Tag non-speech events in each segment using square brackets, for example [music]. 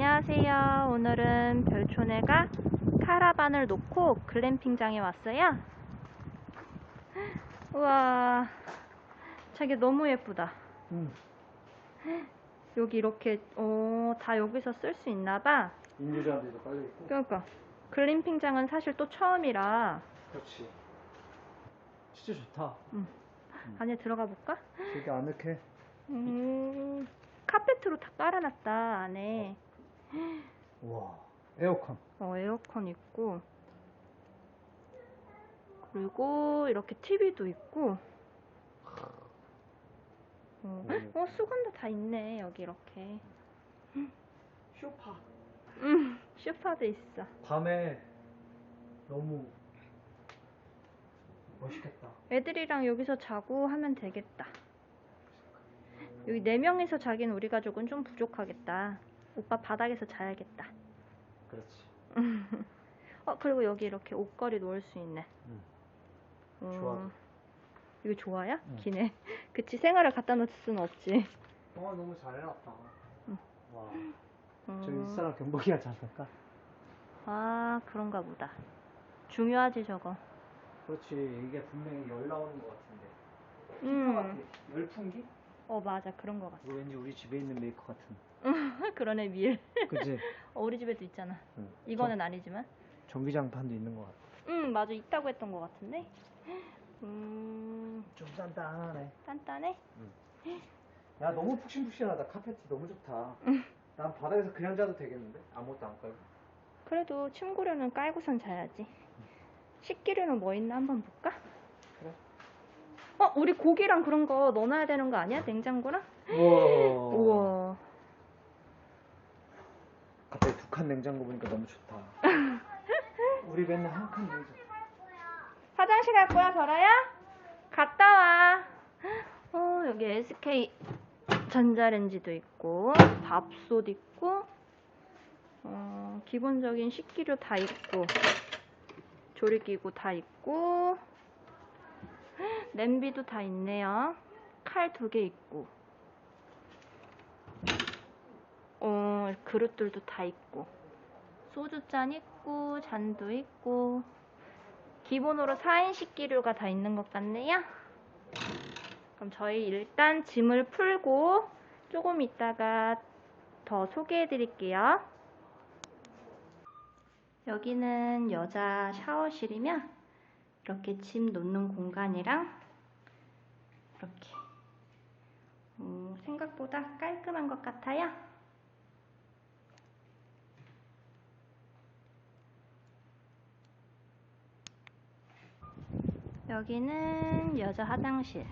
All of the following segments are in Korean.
안녕하세요. 오늘은 별촌애가 카라반을 놓고 글램핑장에 왔어요. 우와, 자기 너무 예쁘다. 응. 여기 이렇게, 어, 다 여기서 쓸 수 있나봐. 인유자들도 깔려 있고. 그러니까, 글램핑장은 사실 또 처음이라, 그렇지. 진짜 좋다. 안에 들어가 볼까? 되게 아늑해. 음, 카페트로 다 깔아놨다, 안에. 와. 에어컨. 어, 에어컨 있고, 그리고 이렇게 TV도 있고, 어, 음. 어, 수건도 다 있네, 여기 이렇게. 쇼파. 음, 쇼파도 있어. 밤에 너무 멋있겠다. 애들이랑 여기서 자고 하면 되겠다. 여기 네 명이서 자기는 우리 가족은 좀 부족하겠다. 오빠 바닥에서 자야겠다. 그렇지. [laughs] 어, 그리고 여기 이렇게 옷걸이 놓을 수 있네. 응. 음, 좋아. 이거 좋아요? 응. 기네. [laughs] 그치, 생활을 갖다 놓을 수는 없지. 어 너무 잘 해놨다. 응. 와. 음, 저 윗사람 경복이가 잘 살까? 아, 그런가 보다. 중요하지, 저거. 그렇지. 이게 분명히 열 나오는 것 같은데. 음. 열풍기? 어, 맞아. 그런 거 같아. 이거 왠지 우리 집에 있는 메이커 같은. [laughs] 그러네, 밀. 그치? [laughs] 어, 우리 집에도 있잖아. 응. 이거는 아니지만. 전기장판도 있는 것 같아. 응, 맞아. 있다고 했던 거 같은데. [gasps] 음, 좀 단단하네. 단단해? 야 너무 푹신푹신하다. 카페트 너무 좋다. 난 바닥에서 그냥 자도 되겠는데? 아무것도 안 깔고. 그래도 침구류는 깔고선 자야지. 식기류는 뭐 있나 한번 볼까? 우리 고기랑 그런 거 넣어놔야 되는 거 아니야? 냉장고랑? 우와. 우와. 갑자기 두 칸 냉장고 보니까 너무 좋다. [laughs] 우리 맨날 한 칸 냉장고. 화장실 갈 거야, 별아야? 갔다 와. 어, 여기 SK 전자레인지도 있고, 밥솥 있고, 어, 기본적인 식기류 다 있고, 조리기구 다 있고, 냄비도 다 있네요. 칼 두 개 있고, 어, 그릇들도 다 있고, 소주잔 있고, 잔도 있고, 기본으로 4인 식 기류가 다 있는 것 같네요. 그럼 저희 일단 짐을 풀고 조금 있다가 더 소개해 드릴게요. 여기는 여자 샤워실이며 이렇게 짐 놓는 공간이랑 이렇게 음, 생각보다 깔끔한 것 같아요. 여기는 여자 화장실.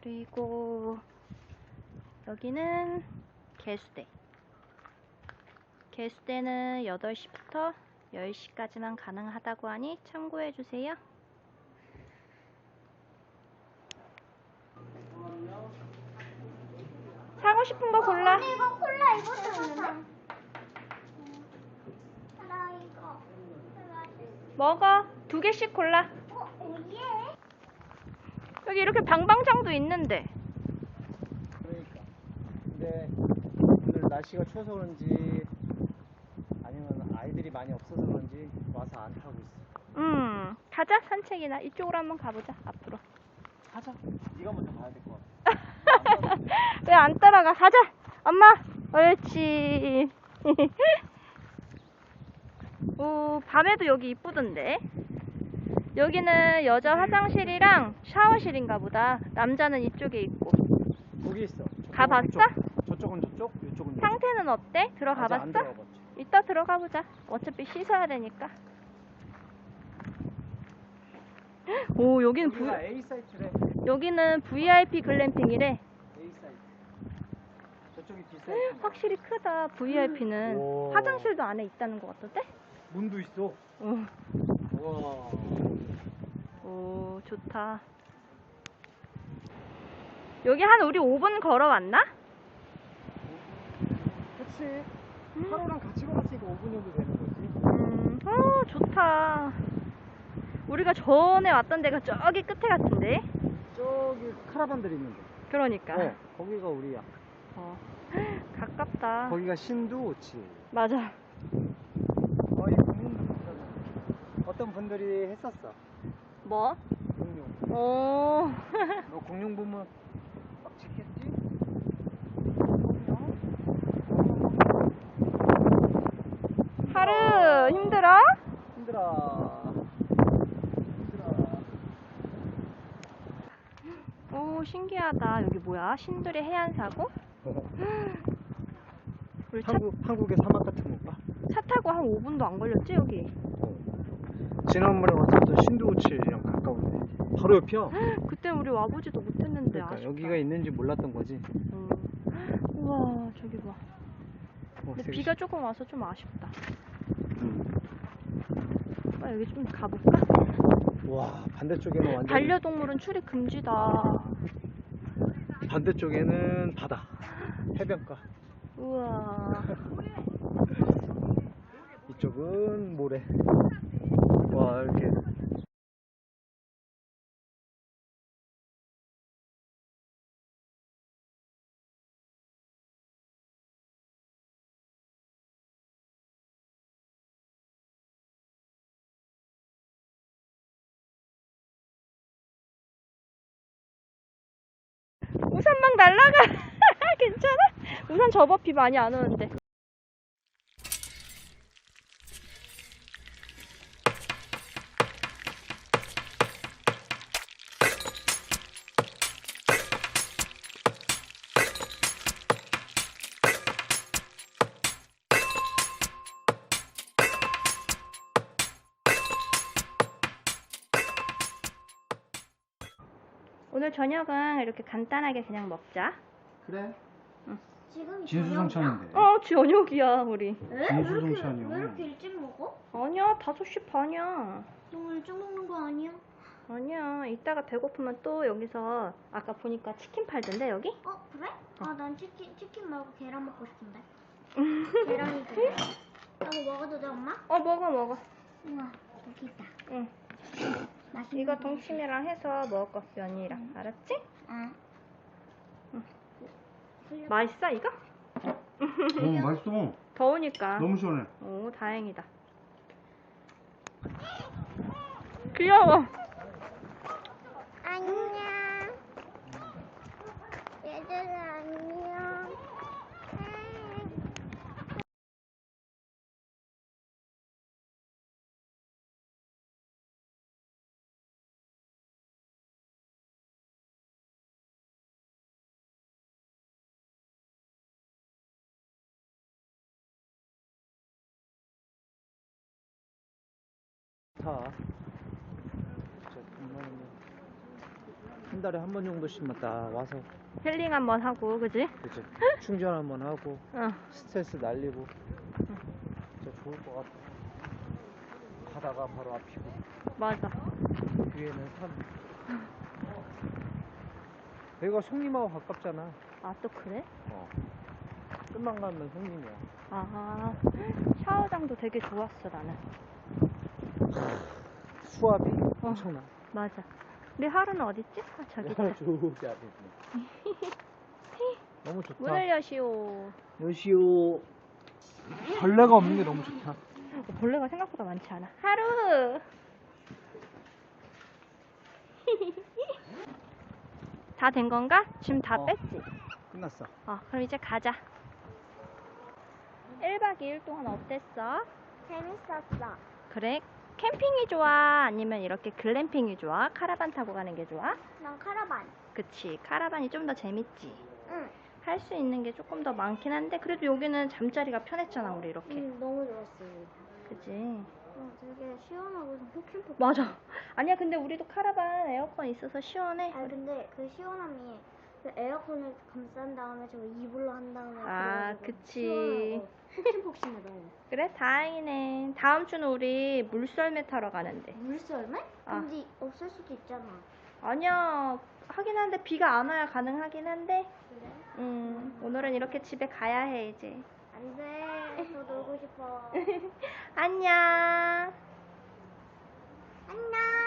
그리고 여기는 개수대. 개수대는 8시부터 10시까지만 가능하다고 하니 참고해 주세요. 사고 싶은 거 골라. 언니 이거 콜라 이것도 있는데? 나 이거. 먹어. 두 개씩 골라. 어? 여기 이렇게 방방장도 있는데. 그러니까. 근데 오늘 날씨가 추워서 그런지 아이들이 많이 없어서 그런지 와서 안 타고 있어. 음, 가자 산책이나 이쪽으로 한번 가보자 앞으로. 가자. 네가 먼저 가야 될 것 같아. [laughs] 왜 안 따라가? 가자. 엄마. 옳지. [laughs] 오, 밤에도 여기 이쁘던데. 여기는 여자 화장실이랑 샤워실인가 보다. 남자는 이쪽에 있고. 거기 있어. 가봤어? 저쪽. 저쪽은 저쪽, 이쪽은 이쪽. 상태는 어때? 들어가 아직 안 봤어? 들어가 봤지. 이따 들어가 보자. 어차피 씻어야 되니까. [gasps] 오, 여기는 V, A 사이트래. 여기는 VIP 글램핑이래. A 사이트. 저쪽이 B 사이트. [gasps] 확실히 크다. VIP는 오. 화장실도 안에 있다는 것 같던데? 문도 있어. 오, 우와. 오 좋다. 여기 한 우리 5분 걸어왔나? 그치. 하루랑 같이 걸었으니까 5분 정도 되는 거지. 음, 어 좋다. 우리가 전에 왔던 데가 저기 끝에 같은데? 저기 카라반들이 있는데. 그러니까. 어, 거기가 우리야. 어. [gasps] 가깝다. 거기가 신두오치. 맞아. 거의 공룡 어떤 분들이 했었어. 뭐? 공룡. 오. [laughs] 너 공룡 보면 막 찍겠지? 힘들어? 힘들어. 힘들어. 오 신기하다. 여기 뭐야? 신들의 해안사고? [laughs] 우리 차, 한국 한국의 사막 같은 건가? 차 타고 한 5분도 안 걸렸지 여기? 지난번에 왔었던 신두오치랑 가까운데 바로 옆이야. [gasps] 그때 우리 와보지도 못했는데 그러니까 아쉽다. 여기가 있는지 몰랐던 거지. 음. [gasps] 우와 저기 봐. 어, 근데 비가 조금 와서 좀 아쉽다. 음. 오빠 여기 좀 가볼까? 와 반대쪽에는 완전 반려동물은 출입 금지다. 반대쪽에는 바다 해변가 우와. 이쪽은 모래 와 이렇게 우산 막 날라가. [laughs] 괜찮아? 우산 접어 비 많이 안 오는데. 오늘 저녁은 이렇게 간단하게 그냥 먹자. 그래 지금 진수성찬인데 어, 저녁이야, 우리. 에? 왜 이렇게, 진수성찬이요. 왜 이렇게 일찍 먹어? 아니야, 5시 반이야. 너무 일찍 먹는 거 아니야? 아니야, 이따가 배고프면 또 여기서 아까 보니까 치킨 팔던데, 여기? 어 그래? 아 난 치킨 치킨 말고 계란 먹고 싶은데. [laughs] 계란이 그래. 이거 먹어도 돼 엄마? 어, 먹어, 먹어. 우와 여기 있다. 응. 맛있는 이거 거. 동치미랑 해서 먹어, 면이랑. 알았지? 아. 응. 맛있어, 이거? 어, [laughs] 맛있어. 더우니까. 너무 시원해. 오, 다행이다. 귀여워. 안녕. 얘들아 안녕. 정말 한 달에 한 번 정도씩만 딱 와서. 힐링 한번 하고, 그지? 그치. [laughs] 충전 한 번 하고 응. 스트레스 날리고. 진짜 좋을 것 같아. 바다가 바로 앞이고. 맞아. 위에는 산. 여기가 송림하고 가깝잖아. 아, 또 그래? 어. 좀만 가면 송림이야. 아, 샤워장도 되게 좋았어, 나는. 수압이 엄청나 맞아. 우리 하루는 어딨지? 아, 저기 있다. 저기 앞에 있네. 너무 좋다 문을 여시오. 여시오 벌레가 없는 게 너무 좋다 어, 벌레가 생각보다 많지 않아. 하루! [laughs] 다 된 건가? 짐다 어. 뺐지? 끝났어 어, 그럼 이제 가자. 1박 2일 동안 어땠어? 재밌었어. 그래? 캠핑이 좋아? 아니면 이렇게 글램핑이 좋아? 카라반 타고 가는 게 좋아? 난 카라반. 그치. 카라반이 좀 더 재밌지. 응. 할 수 있는 게 조금 더 많긴 한데, 그래도 여기는 잠자리가 편했잖아, 우리 이렇게. 응 너무 좋았어. 그치? 어, 되게 시원하고 좀 폭신폭신. 맞아. 아니야, 근데 우리도 카라반 에어컨 있어서 시원해. 아 근데 그 시원함이 그 에어컨을 감싼 다음에 저거 이불로 한 다음에 아, 그치. 폭신폭신해 너무. 그래, 다행이네. 다음 주는 우리 물썰매 타러 가는데. 물썰매? 아. 근데 없을 수도 있잖아. 아니야, 하긴 한데 비가 안 와야 가능하긴 한데. 그래? 음, 오늘은 이렇게 집에 가야 해, 이제. 안 돼. 더 놀고 싶어. [laughs] 안녕. 안녕.